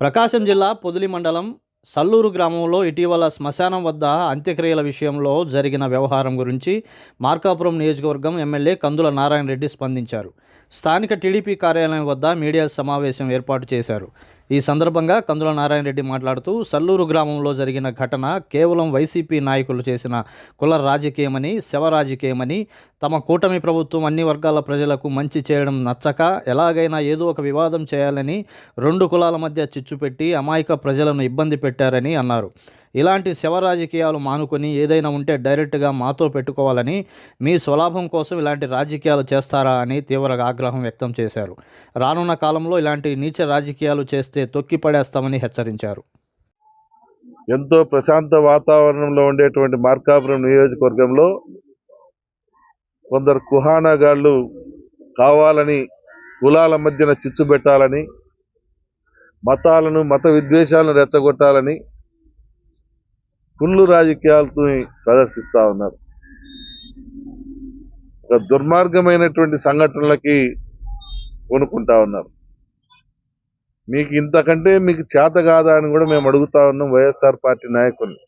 ప్రకాశం జిల్లా పొదిలి మండలం సల్లూరు గ్రామంలో ఇటీవల శ్మశానం వద్ద అంత్యక్రియల విషయంలో జరిగిన వ్యవహారం గురించి మార్కాపురం నియోజకవర్గం ఎమ్మెల్యే కందుల నారాయణ రెడ్డి స్పందించారు. స్థానిక టీడీపీ కార్యాలయం వద్ద మీడియా సమావేశం ఏర్పాటు చేశారు. ఈ సందర్భంగా కందుల నారాయణ రెడ్డి మాట్లాడుతూ సల్లూరు గ్రామంలో జరిగిన ఘటన కేవలం వైసీపీ నాయకులు చేసిన కుల రాజకీయమని శవ రాజకీయమని తమ కూటమి ప్రభుత్వం అన్ని వర్గాల ప్రజలకు మంచి చేయడం నచ్చక ఎలాగైనా ఏదో ఒక వివాదం చేయాలని రెండు కులాల మధ్య చిచ్చు పెట్టి అమాయక ప్రజలను ఇబ్బంది పెట్టారని అన్నారు. ఇలాంటి శవ రాజకీయాలు మానుకొని ఏదైనా ఉంటే డైరెక్ట్గా మాతో పెట్టుకోవాలని మీ స్వలాభం కోసం ఇలాంటి రాజకీయాలు చేస్తారా అని తీవ్ర ఆగ్రహం వ్యక్తం చేశారు. రానున్న కాలంలో ఇలాంటి నీచ రాజకీయాలు చేస్తే తొక్కి పడేస్తామని హెచ్చరించారు. ఎంతో ప్రశాంత వాతావరణంలో ఉండేటువంటి మార్కాపురం నియోజకవర్గంలో కొందరు కుహానాగాళ్ళు కావాలని కులాల మధ్యన చిచ్చు పెట్టాలని మతాలను మత విద్వేషాలను రెచ్చగొట్టాలని కుళ్ళు రాజకీయాలతో ప్రదర్శిస్తూ ఉన్నారు. ఒక దుర్మార్గమైనటువంటి సంఘటనలకి కొనుక్కుంటా ఉన్నారు. మీకు ఇంతకంటే మీకు చేత కాదా అని కూడా మేము అడుగుతా ఉన్నాం వైఎస్ఆర్ పార్టీ నాయకుల్ని.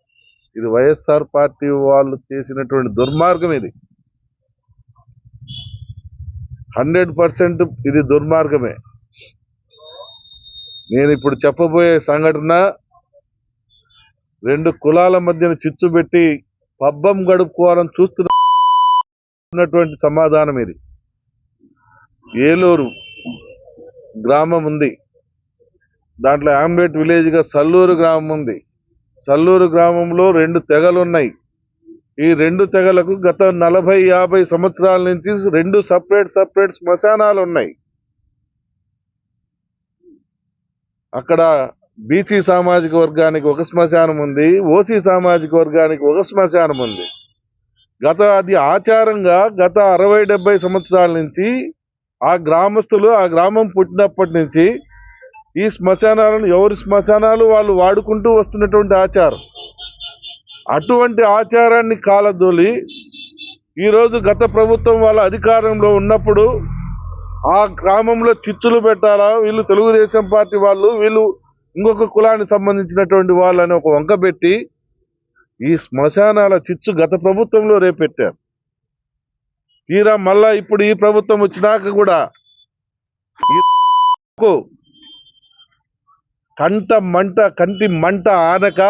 ఇది వైఎస్ఆర్ పార్టీ వాళ్ళు చేసినటువంటి దుర్మార్గం ఇది. హండ్రెడ్ పర్సెంట్ ఇది దుర్మార్గమే. నేను ఇప్పుడు చెప్పబోయే సంఘటన రెండు కులాల మధ్యన చిచ్చు పెట్టి పబ్బం గడుపుకోవాలని చూస్తున్నటువంటి సమాధానం ఇది. ఏలూరు గ్రామం ఉంది. దాంట్లో ఆంబేట్ విలేజ్గా సల్లూరు గ్రామం ఉంది. సల్లూరు గ్రామంలో రెండు తెగలు ఉన్నాయి ఈ రెండు తెగలకు గత నలభై యాభై సంవత్సరాల నుంచి రెండు సపరేట్ సపరేట్ శ్మశానాలు ఉన్నాయి అక్కడ బీసీ సామాజిక వర్గానికి ఒక శ్మశానం ఉంది ఓసీ సామాజిక వర్గానికి ఒక శ్మశానం ఉంది. గత అది ఆచారంగా గత అరవై డెబ్బై సంవత్సరాల నుంచి ఆ గ్రామస్తులు ఆ గ్రామం పుట్టినప్పటి నుంచి ఈ శ్మశానాలను ఎవరి శ్మశానాలు వాళ్ళు వాడుకుంటూ వస్తున్నటువంటి ఆచారం. అటువంటి ఆచారాన్ని కాలదోలి ఈరోజు గత ప్రభుత్వం వాళ్ళ అధికారంలో ఉన్నప్పుడు ఆ గ్రామంలో చిచ్చులు పెట్టాలా? వీళ్ళు తెలుగుదేశం పార్టీ వాళ్ళు వీళ్ళు ఇంకొక కులానికి సంబంధించినటువంటి వాళ్ళని ఒక వంక పెట్టి ఈ శ్మశానాల చిచ్చు గత ప్రభుత్వంలో రేపెట్టారు. తీరా మళ్ళా ఇప్పుడు ఈ ప్రభుత్వం వచ్చినాక కూడా కంట మంట కంటి మంట ఆనక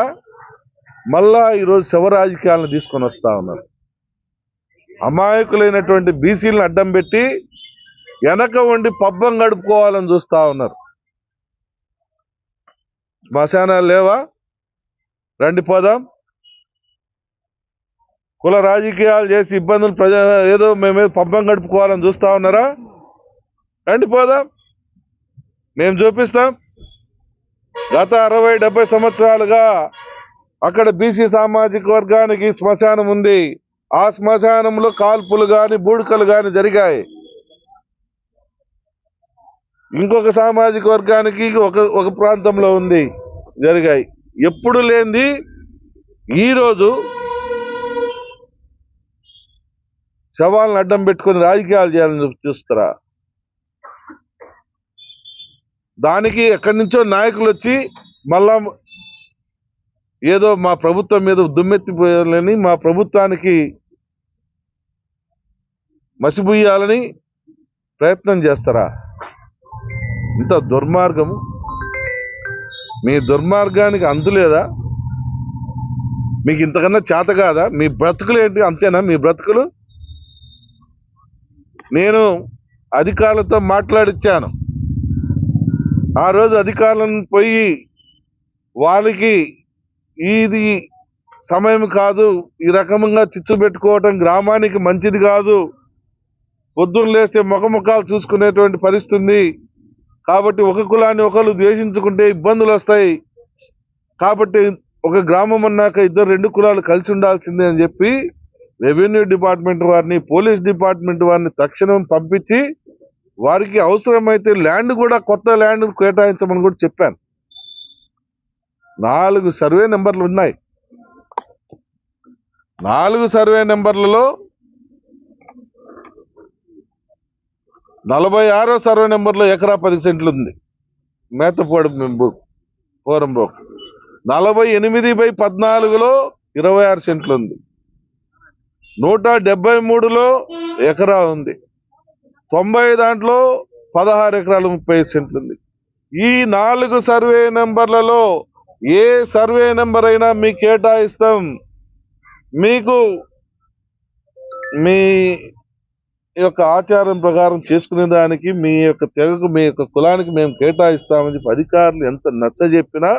మళ్ళా ఈరోజు శవ రాజకీయాలను తీసుకొని వస్తా ఉన్నారు. అమాయకులైనటువంటి బీసీలను అడ్డం పెట్టి వెనక వండి పబ్బం గడుపుకోవాలని చూస్తా ఉన్నారు. శ్మశానాలు లేవా? రండి పోదాం. కుల రాజకీయాలు చేసి ఇబ్బందులు ప్రజ ఏదో మేమే పబ్బం గడుపుకోవాలని చూస్తా ఉన్నారా? రండి పోదాం. మేము చూపిస్తాం. గత అరవై డెబ్బై సంవత్సరాలుగా అక్కడ బీసీ సామాజిక వర్గానికి శ్మశానం ఉంది. ఆ శ్మశానంలో కాల్పులు కానీ బూడికలు కానీ జరిగాయి. ఇంకొక సామాజిక వర్గానికి ఒక ఒక ప్రాంతంలో ఉంది జరిగాయి. ఎప్పుడు లేనిది ఈరోజు శవాలను అడ్డం పెట్టుకొని రాజకీయాలు చేయాలని చూస్తారా? దానికి ఎక్కడి నుంచో నాయకులు వచ్చి మళ్ళా ఏదో మా ప్రభుత్వం మీద దుమ్మెత్తిపోయాలని మా ప్రభుత్వానికి మసిబుయ్యాలని ప్రయత్నం చేస్తారా? ఇంత దుర్మార్గము? మీ దుర్మార్గానికి అందులేదా మీకు ఇంతకన్నా చేత కాదా? మీ బ్రతుకులు ఏంటి? అంతేనా? మీ బ్రతుకులు? నేను అధికారులతో మాట్లాడిచ్చాను. ఆ రోజు అధికారులను పోయి వాళ్ళకి ఇది సమయం కాదు. ఈ రకంగా చిచ్చు పెట్టుకోవటం గ్రామానికి మంచిది కాదు. పొద్దున్న లేస్తే ముఖముఖాలు చూసుకునేటువంటి పరిస్థితి కాబట్టి ఒక కులాన్ని ఒకరు ద్వేషించుకుంటే ఇబ్బందులు వస్తాయి. కాబట్టి ఒక గ్రామం అన్నాక ఇద్దరు రెండు కులాలు కలిసి ఉండాల్సిందే అని చెప్పి రెవెన్యూ డిపార్ట్మెంట్ వారిని పోలీస్ డిపార్ట్మెంట్ వారిని తక్షణం పంపించి వారికి అవసరమైతే ల్యాండ్ కూడా కొత్త ల్యాండ్ కేటాయించమని కూడా చెప్పాను. నాలుగు సర్వే నెంబర్లు ఉన్నాయి. నాలుగు సర్వే నెంబర్లలో నలభై ఆరో సర్వే నెంబర్లో ఎకరా పది సెంట్లు ఉంది మేతపాడు మెంబు పోరంబోక్ నలభై ఎనిమిది బై పద్నాలుగులో ఇరవై ఆరు సెంట్లు ఉంది నూట డెబ్బై మూడులో ఎకరా ఉంది. తొంభై దాంట్లో పదహారు ఎకరాలు ముప్పై సెంట్లు ఉంది ఈ నాలుగు సర్వే నెంబర్లలో ఏ సర్వే నెంబర్ అయినా మీకు కేటాయిస్తాం. మీకు మీ యొక్క ఆచారం ప్రకారం చేసుకునే దానికి మీ యొక్క తెగకు మీ యొక్క కులానికి మేము కేటాయిస్తామని చెప్పి అధికారులు ఎంత నచ్చ చెప్పినా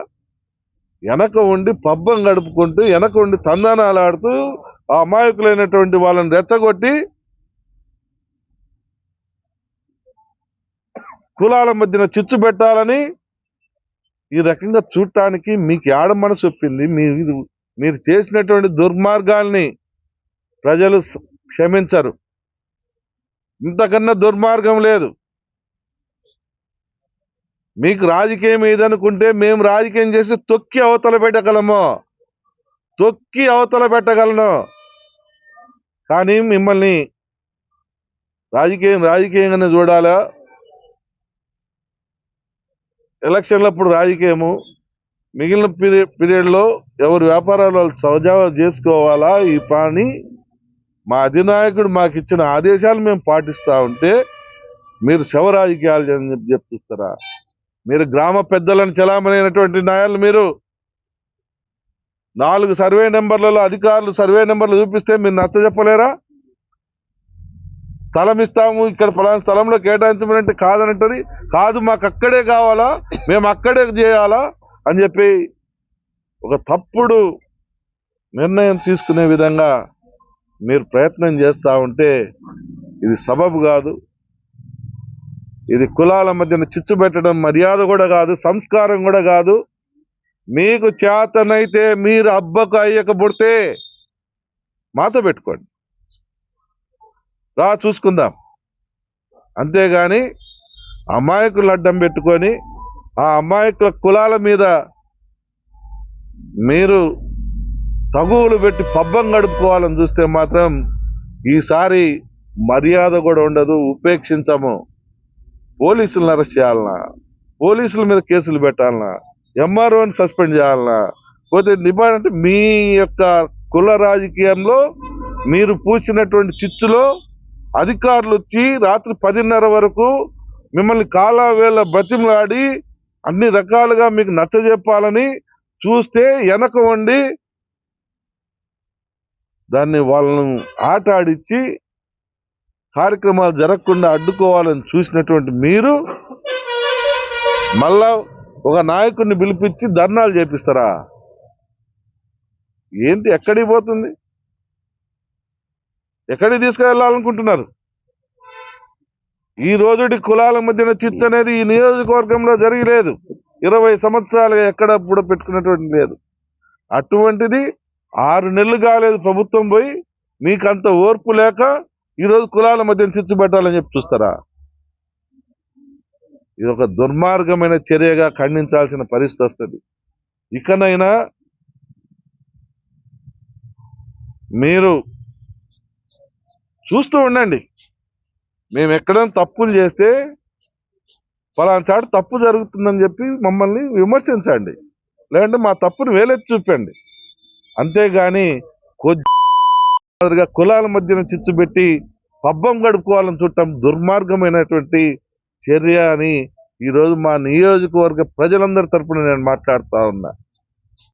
వెనక ఉండి పబ్బం గడుపుకుంటూ వెనక ఉండి తందనాలు ఆడుతూ ఆ అమాయకులైనటువంటి వాళ్ళని రెచ్చగొట్టి కులాల మధ్యన చిచ్చు పెట్టాలని ఈ రకంగా చూడటానికి మీకు ఆడ మనసు ఒప్పింది. మీరు మీరు చేసినటువంటి దుర్మార్గాల్ని ప్రజలు క్షమించరు. ఇంతకన్నా దుర్మార్గం లేదు. మీకు రాజకీయం ఏదనుకుంటే మేము రాజకీయం చేసి తొక్కి అవతల పెట్టగలము. తొక్కి అవతల పెట్టగలను. కానీ మిమ్మల్ని రాజకీయం రాజకీయంగానే చూడాలా? ఎలక్షన్లప్పుడు రాజకీయము. మిగిలిన పీరియడ్ పీరియడ్లో ఎవరు వ్యాపారాలు వాళ్ళు సౌజావా చేసుకోవాలా? ఈ పని మా అధినాయకుడు మాకు ఇచ్చిన ఆదేశాలు మేము పాటిస్తా ఉంటే మీరు శవ రాజకీయాలు అని చెప్పి చెప్తున్నారా మీరు గ్రామ పెద్దలను చలామణైనటువంటి నాయాలు మీరు. నాలుగు సర్వే నెంబర్లలో అధికారులు సర్వే నెంబర్లు చూపిస్తే మీరు నచ్చ చెప్పలేరా? స్థలం ఇస్తాము ఇక్కడ ఫలానా స్థలంలో కేటాయించమనంటే కాదనంటది. కాదు మాకు అక్కడే కావాలా? మేము అక్కడే చేయాలా? అని చెప్పి ఒక తప్పుడు నిర్ణయం తీసుకునే విధంగా మీరు ప్రయత్నం చేస్తూ ఉంటే ఇది సబబు కాదు. ఇది కులాల మధ్యన చిచ్చు పెట్టడం మర్యాద కూడా కాదు సంస్కారం కూడా కాదు. మీకు చేతనైతే మీరు అబ్బకు అయ్యక పుడితే మాతో పెట్టుకోండి. రా చూసుకుందాం. అంతేగాని అమాయకులు అడ్డం పెట్టుకొని ఆ అమాయకుల కులాల మీద మీరు తగువులు పెట్టి పబ్బం గడుపుకోవాలని చూస్తే మాత్రం ఈసారి మర్యాద కూడా ఉండదు ఉపేక్షించము. పోలీసులను అరెస్ట్ చేయాలనా? పోలీసుల మీద కేసులు పెట్టాలనా? ఎంఆర్ఓని సస్పెండ్ చేయాలనా? పోతే నిబంధన అంటే మీ యొక్క కుల రాజకీయంలో మీరు పూసినటువంటి చిచ్చులో అధికారులు వచ్చి రాత్రి పదిన్నర వరకు మిమ్మల్ని కాలావేళ బ్రతిమలాడి అన్ని రకాలుగా మీకు నచ్చజెప్పాలని చూస్తే వెనక వండి దాన్ని వాళ్ళను ఆట ఆడిచ్చి కార్యక్రమాలు జరగకుండా అడ్డుకోవాలని చూసినటువంటి మీరు మళ్ళా ఒక నాయకుడిని పిలిపించి ధర్నాలు చేపిస్తారా? ఏంటి ఎక్కడికి పోతుంది? ఎక్కడికి తీసుకువెళ్ళాలనుకుంటున్నారు ఈ రోజుటి కులాల మధ్యన చిచ్చు అనేది ఈ నియోజకవర్గంలో జరగలేదు. ఇరవై సంవత్సరాలుగా ఎక్కడ కూడా పెట్టుకున్నటువంటి లేదు. అటువంటిది ఆరు నెలలు కాలేదు ప్రభుత్వం పోయి మీకంత ఓర్పు లేక ఈరోజు కులాల మధ్య చిచ్చు పెట్టాలని చెప్పి చూస్తారా? ఇది ఒక దుర్మార్గమైన చర్యగా ఖండించాల్సిన పరిస్థితి వస్తుంది. ఇకనైనా మీరు చూస్తూ ఉండండి. మేము ఎక్కడైనా తప్పులు చేస్తే ఫలానా చాటు తప్పు జరుగుతుందని చెప్పి మమ్మల్ని విమర్శించండి. లేదంటే మా తప్పును వేలెత్తి చూపండి. అంతేగాని కొద్దిగా కులాల మధ్యన చిచ్చు పెట్టి పబ్బం గడుపుకోవాలని చూడటం దుర్మార్గమైనటువంటి చర్య అని ఈరోజు మా నియోజకవర్గ ప్రజలందరి తరపున నేను మాట్లాడుతూ ఉన్నా.